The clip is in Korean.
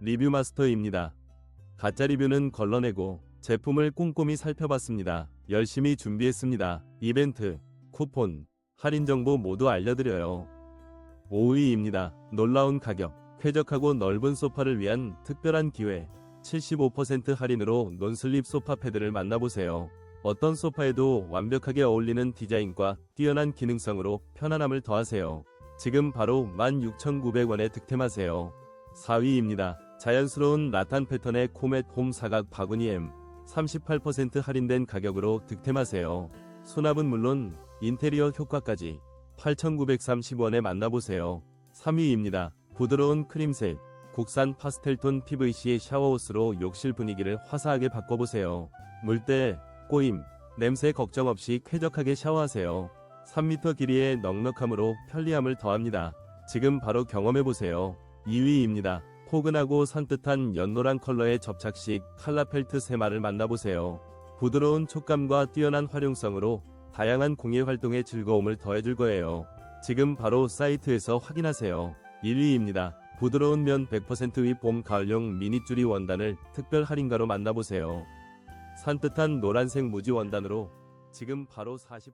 리뷰 마스터입니다. 가짜 리뷰는 걸러내고 제품을 꼼꼼히 살펴봤습니다. 열심히 준비했습니다. 이벤트, 쿠폰, 할인 정보 모두 알려드려요. 5위입니다. 놀라운 가격, 쾌적하고 넓은 소파를 위한 특별한 기회. 75% 할인으로 논슬립 소파 패드를 만나보세요. 어떤 소파에도 완벽하게 어울리는 디자인과 뛰어난 기능성으로 편안함을 더하세요. 지금 바로 16,900원에 득템하세요. 4위입니다. 자연스러운 라탄 패턴의 코멧 홈 사각 바구니 M 38% 할인된 가격으로 득템하세요. 수납은 물론 인테리어 효과까지 8,930원에 만나보세요. 3위입니다. 부드러운 크림색 국산 파스텔톤 PVC 샤워호스로 욕실 분위기를 화사하게 바꿔보세요. 물때, 꼬임, 냄새 걱정 없이 쾌적하게 샤워하세요. 3m 길이의 넉넉함으로 편리함을 더합니다. 지금 바로 경험해보세요. 2위입니다. 포근하고 산뜻한 연노란 컬러의 접착식 칼라펠트 세마를 만나보세요. 부드러운 촉감과 뛰어난 활용성으로 다양한 공예 활동의 즐거움을 더해줄 거예요. 지금 바로 사이트에서 확인하세요. 1위입니다. 부드러운 면 100%의 봄 가을용 미니줄이 원단을 특별 할인가로 만나보세요. 산뜻한 노란색 무지 원단으로 지금 바로 40%